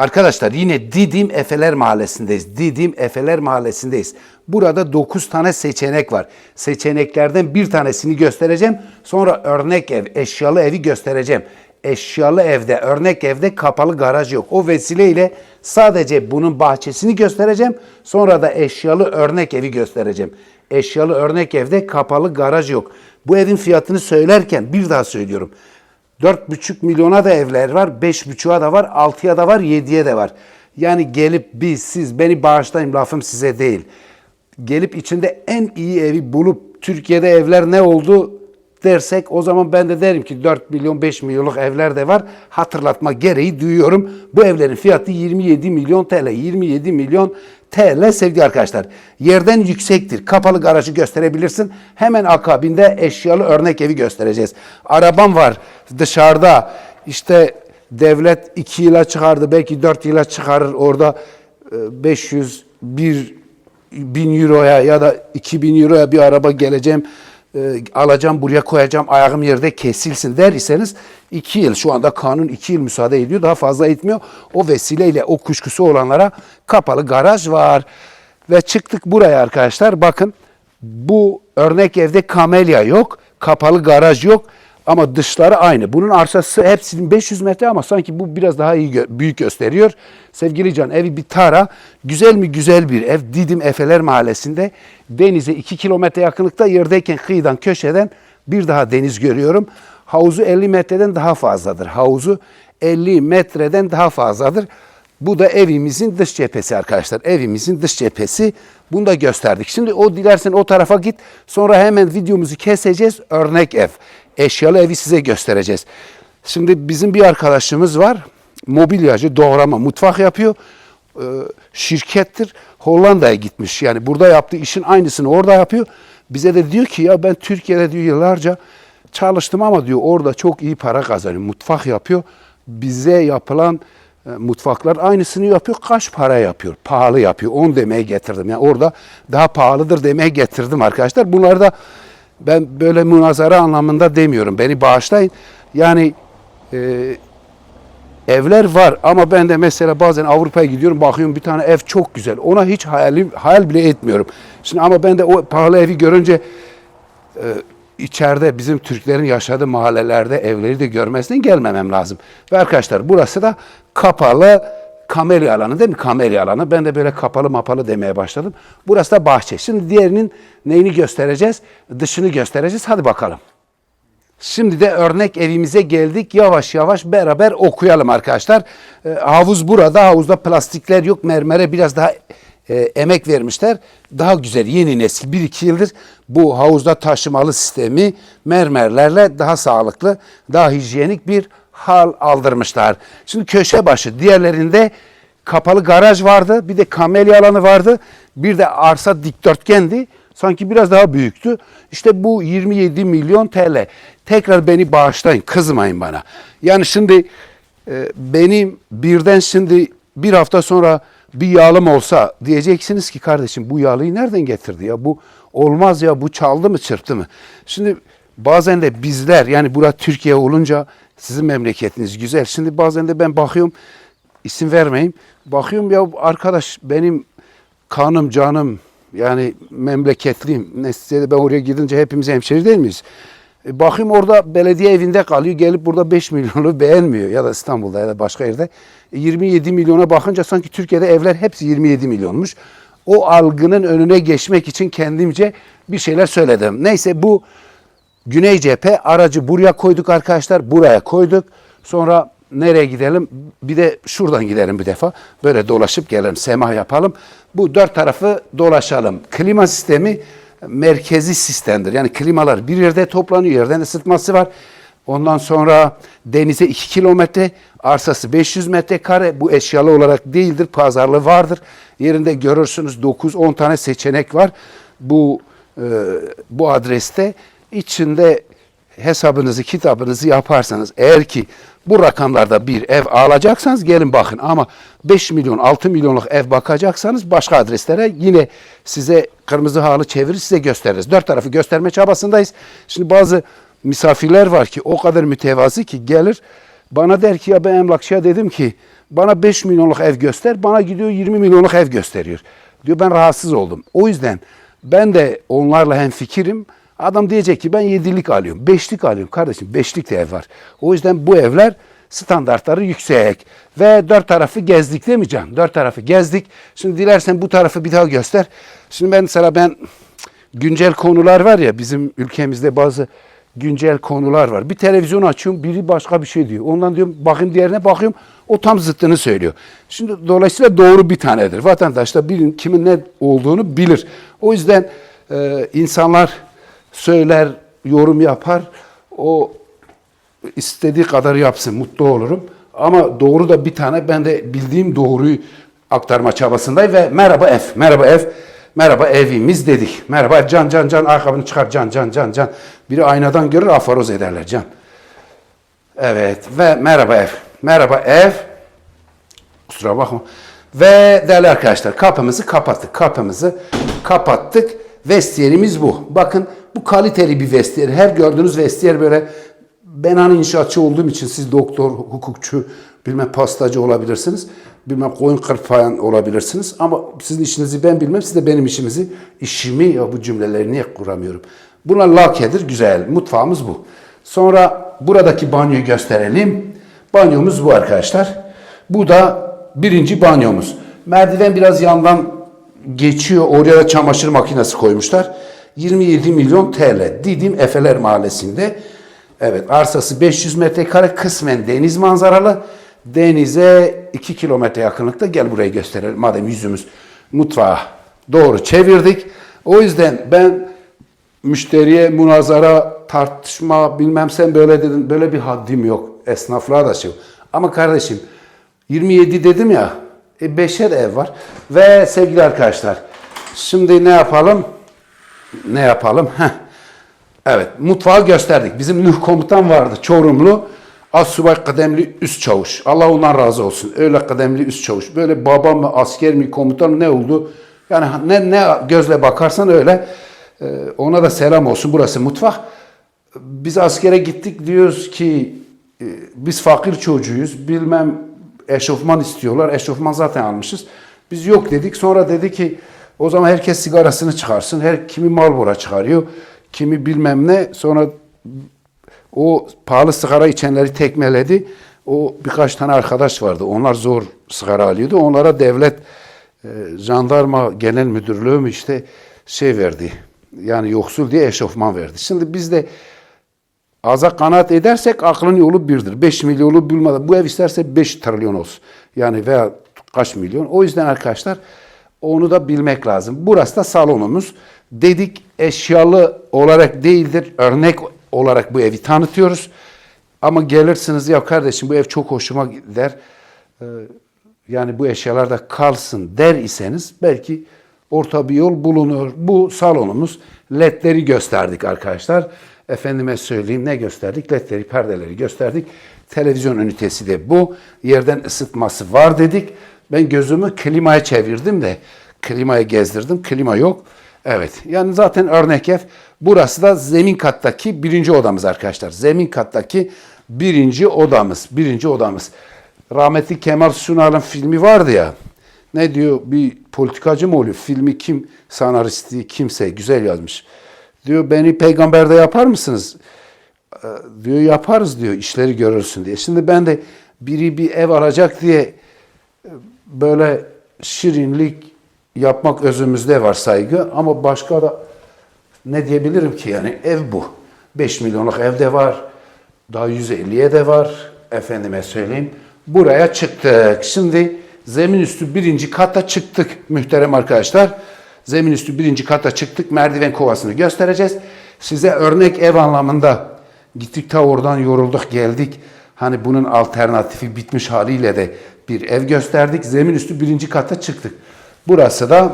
Arkadaşlar yine Didim Efeler Mahallesi'ndeyiz. Didim Efeler Mahallesi'ndeyiz. Burada 9 tane seçenek var. Seçeneklerden bir tanesini göstereceğim. Sonra örnek ev, eşyalı evi göstereceğim. Eşyalı evde, örnek evde kapalı garaj yok. O vesileyle sadece bunun bahçesini göstereceğim. Sonra da eşyalı örnek evi göstereceğim. Eşyalı örnek evde kapalı garaj yok. Bu evin fiyatını söylerken bir daha söylüyorum. 4,5 milyona da evler var, 5,5'a da var, 6'ya da var, 7'ye de var. Yani gelip biz, siz, beni bağışlayın lafım size değil. Gelip içinde en iyi evi bulup Türkiye'de evler ne oldu dersek o zaman ben de derim ki 4 milyon 5 milyonluk evler de var. Hatırlatma gereği duyuyorum. Bu evlerin fiyatı 27 milyon TL. 27 milyon TL sevgili arkadaşlar. Yerden yüksektir. Kapalı garajı gösterebilirsin. Hemen akabinde eşyalı örnek evi göstereceğiz. Arabam var dışarıda. İşte devlet 2 yıla çıkardı. Belki 4 yıla çıkarır. Orada e, 500 1 bin euroya ya da 2000 euroya bir araba geleceğim e, alacağım buraya koyacağım ayağım yerde kesilsin der iseniz 2 yıl şu anda kanun 2 yıl müsaade ediyor daha fazla etmiyor. O vesileyle o kuşkusu olanlara kapalı garaj var. Ve çıktık buraya arkadaşlar bakın bu örnek evde kamelya yok kapalı garaj yok ama dışları aynı. Bunun arsası hepsinin 500 metre ama sanki bu biraz daha iyi gö- büyük gösteriyor. Sevgili Can evi bir tara. Güzel mi güzel bir ev. Didim Efeler Mahallesi'nde denize 2 kilometre yakınlıkta yerdeyken kıyıdan köşeden bir daha deniz görüyorum. Havuzu 50 metreden daha fazladır. Havuzu 50 metreden daha fazladır. Bu da evimizin dış cephesi arkadaşlar. Evimizin dış cephesi. Bunu da gösterdik. Şimdi o dilersen o tarafa git. Sonra hemen videomuzu keseceğiz. Örnek ev. Eşyalı evi size göstereceğiz. Şimdi bizim bir arkadaşımız var. Mobilyacı, doğrama, mutfak yapıyor. Ee, şirkettir. Hollanda'ya gitmiş. Yani burada yaptığı işin aynısını orada yapıyor. Bize de diyor ki ya ben Türkiye'de diyor yıllarca çalıştım ama diyor orada çok iyi para kazanıyor. Mutfak yapıyor. Bize yapılan e, mutfaklar aynısını yapıyor. Kaç para yapıyor? Pahalı yapıyor. On demeye getirdim. Yani orada daha pahalıdır demeye getirdim arkadaşlar. Bunları da ben böyle münazara anlamında demiyorum. Beni bağışlayın. Yani e, evler var ama ben de mesela bazen Avrupa'ya gidiyorum bakıyorum bir tane ev çok güzel. Ona hiç hayal, hayal bile etmiyorum. Şimdi ama ben de o pahalı evi görünce e, içeride bizim Türklerin yaşadığı mahallelerde evleri de görmesinden gelmemem lazım. Ve arkadaşlar burası da kapalı kamelya alanı değil mi? Kamelya alanı. Ben de böyle kapalı mapalı demeye başladım. Burası da bahçe. Şimdi diğerinin neyini göstereceğiz? Dışını göstereceğiz. Hadi bakalım. Şimdi de örnek evimize geldik. Yavaş yavaş beraber okuyalım arkadaşlar. Ee, havuz burada. Havuzda plastikler yok. Mermere biraz daha e, emek vermişler. Daha güzel yeni nesil. Bir iki yıldır bu havuzda taşımalı sistemi mermerlerle daha sağlıklı, daha hijyenik bir hal aldırmışlar. Şimdi köşe başı diğerlerinde kapalı garaj vardı. Bir de kamelya alanı vardı. Bir de arsa dikdörtgendi. Sanki biraz daha büyüktü. İşte bu 27 milyon TL. Tekrar beni bağışlayın, kızmayın bana. Yani şimdi e, benim birden şimdi bir hafta sonra bir yağlım olsa diyeceksiniz ki kardeşim bu yağlıyı nereden getirdi ya? Bu olmaz ya bu çaldı mı çırptı mı? Şimdi bazen de bizler yani bura Türkiye olunca sizin memleketiniz güzel. Şimdi bazen de ben bakıyorum isim vermeyeyim. Bakıyorum ya arkadaş benim kanım canım yani memleketliyim. Neticede ben oraya gidince hepimiz hemşeri değil miyiz? E, bakayım orada belediye evinde kalıyor. Gelip burada 5 milyonu beğenmiyor. Ya da İstanbul'da ya da başka yerde. E, 27 milyona bakınca sanki Türkiye'de evler hepsi 27 milyonmuş. O algının önüne geçmek için kendimce bir şeyler söyledim. Neyse bu Güney cephe aracı buraya koyduk arkadaşlar. Buraya koyduk. Sonra nereye gidelim? Bir de şuradan gidelim bir defa. Böyle dolaşıp gelelim. Semah yapalım. Bu dört tarafı dolaşalım. Klima sistemi merkezi sistemdir. Yani klimalar bir yerde toplanıyor. Yerden ısıtması var. Ondan sonra denize 2 kilometre, arsası 500 metrekare. Bu eşyalı olarak değildir, pazarlığı vardır. Yerinde görürsünüz 9-10 tane seçenek var. Bu e, bu adreste içinde hesabınızı, kitabınızı yaparsanız eğer ki bu rakamlarda bir ev alacaksanız gelin bakın ama 5 milyon 6 milyonluk ev bakacaksanız başka adreslere yine size kırmızı halı çevirir size gösteririz. Dört tarafı gösterme çabasındayız. Şimdi bazı misafirler var ki o kadar mütevazi ki gelir Bana der ki ya ben emlakçıya dedim ki bana 5 milyonluk ev göster. Bana gidiyor 20 milyonluk ev gösteriyor. Diyor ben rahatsız oldum. O yüzden ben de onlarla hem fikirim. Adam diyecek ki ben yedilik alıyorum. Beşlik alıyorum. Kardeşim beşlik de ev var. O yüzden bu evler standartları yüksek. Ve dört tarafı gezdik değil mi Can? Dört tarafı gezdik. Şimdi dilersen bu tarafı bir daha göster. Şimdi ben mesela ben güncel konular var ya bizim ülkemizde bazı güncel konular var. Bir televizyon açıyorum biri başka bir şey diyor. Ondan diyorum bakayım diğerine bakıyorum o tam zıttını söylüyor. Şimdi dolayısıyla doğru bir tanedir. Vatandaş da bilin kimin ne olduğunu bilir. O yüzden e, insanlar söyler, yorum yapar. O istediği kadar yapsın, mutlu olurum. Ama doğru da bir tane ben de bildiğim doğruyu aktarma çabasındayım ve merhaba ev, merhaba ev, merhaba evimiz dedik. Merhaba can can can, ayakkabını çıkar can can can can. Biri aynadan görür afaroz ederler can. Evet ve merhaba ev, merhaba ev. Kusura bakma. Ve değerli arkadaşlar kapımızı kapattık. Kapımızı kapattık. Vestiyerimiz bu. Bakın bu kaliteli bir vestiyer. Her gördüğünüz vestiyer böyle ben hani inşaatçı olduğum için siz doktor, hukukçu, bilmem pastacı olabilirsiniz. Bilmem koyun kırpayan olabilirsiniz. Ama sizin işinizi ben bilmem. Siz de benim işimizi, işimi ya bu cümleleri niye kuramıyorum. Bunlar lakedir, güzel. Mutfağımız bu. Sonra buradaki banyoyu gösterelim. Banyomuz bu arkadaşlar. Bu da birinci banyomuz. Merdiven biraz yandan geçiyor. Oraya da çamaşır makinesi koymuşlar. 27 milyon TL. Didim Efeler Mahallesi'nde. Evet arsası 500 metrekare kısmen deniz manzaralı. Denize 2 kilometre yakınlıkta. Gel burayı gösterelim. Madem yüzümüz mutfağa doğru çevirdik. O yüzden ben müşteriye münazara, tartışma bilmem sen böyle dedin. Böyle bir haddim yok. Esnaflığa da şey. Ama kardeşim 27 dedim ya. E beşer ev var. Ve sevgili arkadaşlar. Şimdi ne yapalım? Ne yapalım? Heh. Evet, mutfağı gösterdik. Bizim Nuh komutan vardı, Çorumlu. Assubay kıdemli üst çavuş. Allah ondan razı olsun. Öyle kıdemli üst çavuş. Böyle baba mı, asker mi, komutan mı ne oldu? Yani ne, ne gözle bakarsan öyle. Ee, ona da selam olsun. Burası mutfak. Biz askere gittik diyoruz ki e, biz fakir çocuğuyuz. Bilmem eşofman istiyorlar. Eşofman zaten almışız. Biz yok dedik. Sonra dedi ki o zaman herkes sigarasını çıkarsın. Her kimi Marlboro çıkarıyor. Kimi bilmem ne. Sonra o pahalı sigara içenleri tekmeledi. O birkaç tane arkadaş vardı. Onlar zor sigara alıyordu. Onlara devlet e, jandarma genel müdürlüğü mü işte şey verdi. Yani yoksul diye eşofman verdi. Şimdi biz de aza kanaat edersek aklın yolu birdir. 5 milyonu bulmadan bu ev isterse 5 trilyon olsun. Yani veya kaç milyon. O yüzden arkadaşlar onu da bilmek lazım. Burası da salonumuz. Dedik eşyalı olarak değildir. Örnek olarak bu evi tanıtıyoruz. Ama gelirsiniz ya kardeşim bu ev çok hoşuma gider. Ee, yani bu eşyalar da kalsın der iseniz belki orta bir yol bulunur. Bu salonumuz. Ledleri gösterdik arkadaşlar. Efendime söyleyeyim ne gösterdik? Ledleri, perdeleri gösterdik. Televizyon ünitesi de bu. Yerden ısıtması var dedik. Ben gözümü klimaya çevirdim de klimayı gezdirdim. Klima yok. Evet. Yani zaten örnek ev. Burası da zemin kattaki birinci odamız arkadaşlar. Zemin kattaki birinci odamız. Birinci odamız. Rahmetli Kemal Sunal'ın filmi vardı ya. Ne diyor? Bir politikacı mı oluyor? Filmi kim? Senaristi kimse. Güzel yazmış. Diyor beni peygamberde yapar mısınız? Ee, diyor yaparız diyor. işleri görürsün diye. Şimdi ben de biri bir ev alacak diye böyle şirinlik yapmak özümüzde var saygı ama başka da ne diyebilirim ki yani ev bu. 5 milyonluk evde var. Daha 150'ye de var. Efendime söyleyeyim. Buraya çıktık. Şimdi zemin üstü birinci kata çıktık muhterem arkadaşlar. Zemin üstü birinci kata çıktık. Merdiven kovasını göstereceğiz. Size örnek ev anlamında gittik ta oradan yorulduk geldik. Hani bunun alternatifi bitmiş haliyle de bir ev gösterdik. Zemin üstü birinci kata çıktık. Burası da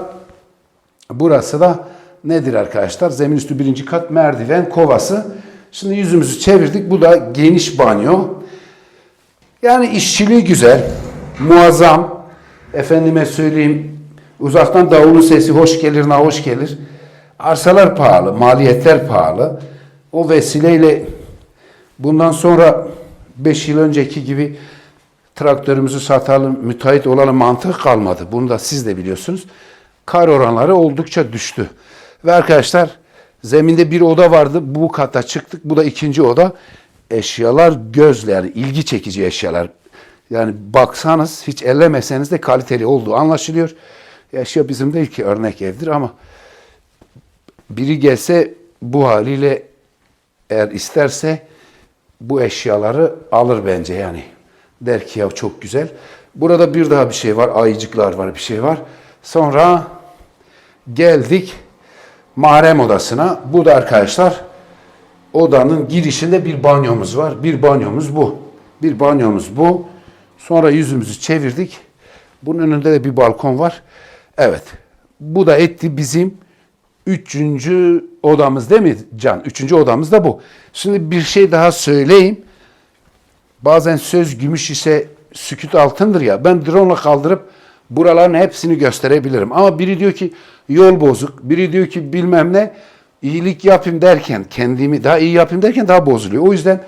burası da nedir arkadaşlar? Zemin üstü birinci kat merdiven kovası. Şimdi yüzümüzü çevirdik. Bu da geniş banyo. Yani işçiliği güzel, muazzam. Efendime söyleyeyim, uzaktan davulun sesi hoş gelir, na hoş gelir. Arsalar pahalı, maliyetler pahalı. O vesileyle bundan sonra 5 yıl önceki gibi traktörümüzü satalım, müteahhit olalım mantığı kalmadı. Bunu da siz de biliyorsunuz. Kar oranları oldukça düştü. Ve arkadaşlar zeminde bir oda vardı. Bu kata çıktık. Bu da ikinci oda. Eşyalar gözle yani ilgi çekici eşyalar. Yani baksanız hiç ellemeseniz de kaliteli olduğu anlaşılıyor. Eşya bizim değil ki örnek evdir ama biri gelse bu haliyle eğer isterse bu eşyaları alır bence yani. Der ki ya çok güzel. Burada bir daha bir şey var. Ayıcıklar var bir şey var. Sonra geldik mahrem odasına. Bu da arkadaşlar odanın girişinde bir banyomuz var. Bir banyomuz bu. Bir banyomuz bu. Sonra yüzümüzü çevirdik. Bunun önünde de bir balkon var. Evet. Bu da etti bizim üçüncü odamız değil mi Can? Üçüncü odamız da bu. Şimdi bir şey daha söyleyeyim. Bazen söz gümüş ise sükut altındır ya. Ben drone kaldırıp buraların hepsini gösterebilirim. Ama biri diyor ki yol bozuk. Biri diyor ki bilmem ne iyilik yapayım derken kendimi daha iyi yapayım derken daha bozuluyor. O yüzden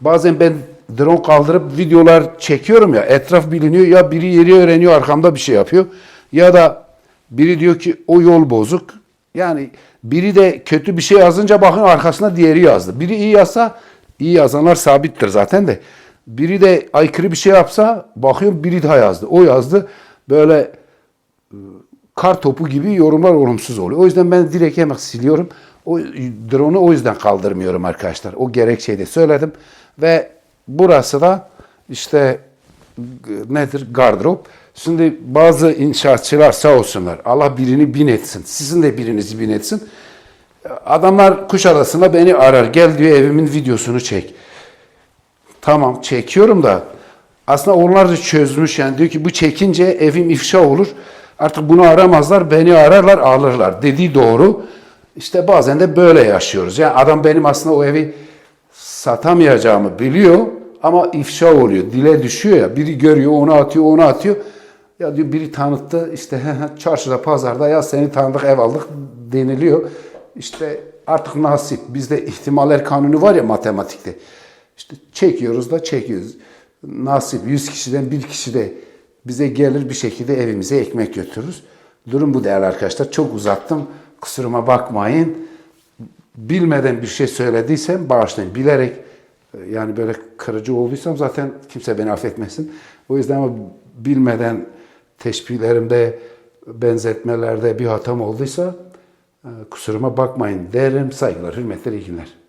bazen ben drone kaldırıp videolar çekiyorum ya etraf biliniyor ya biri yeri öğreniyor arkamda bir şey yapıyor ya da biri diyor ki o yol bozuk. Yani biri de kötü bir şey yazınca bakın arkasına diğeri yazdı. Biri iyi yazsa iyi yazanlar sabittir zaten de. Biri de aykırı bir şey yapsa bakıyorum biri daha yazdı. O yazdı. Böyle e, kar topu gibi yorumlar olumsuz oluyor. O yüzden ben direkt hemen siliyorum. O drone'u o yüzden kaldırmıyorum arkadaşlar. O gerekçeyi de söyledim. Ve burası da işte nedir? Gardırop. Şimdi bazı inşaatçılar sağ olsunlar. Allah birini bin etsin. Sizin de birinizi bin etsin. Adamlar Kuşadası'nda beni arar. Gel diyor evimin videosunu çek. Tamam çekiyorum da aslında onlar da çözmüş yani diyor ki bu çekince evim ifşa olur. Artık bunu aramazlar beni ararlar alırlar dediği doğru. İşte bazen de böyle yaşıyoruz. Yani adam benim aslında o evi satamayacağımı biliyor ama ifşa oluyor. Dile düşüyor ya biri görüyor onu atıyor onu atıyor. Ya diyor biri tanıttı işte çarşıda pazarda ya seni tanıdık ev aldık deniliyor. İşte artık nasip. Bizde ihtimaller kanunu var ya matematikte. İşte çekiyoruz da çekiyoruz. Nasip 100 kişiden bir kişi de bize gelir bir şekilde evimize ekmek götürürüz. Durum bu değerli arkadaşlar. Çok uzattım. Kusuruma bakmayın. Bilmeden bir şey söylediysem bağışlayın. Bilerek yani böyle kırıcı olduysam zaten kimse beni affetmesin. O yüzden ama bilmeden teşbihlerimde, benzetmelerde bir hatam olduysa e, kusuruma bakmayın derim. Saygılar, hürmetler, iyi günler.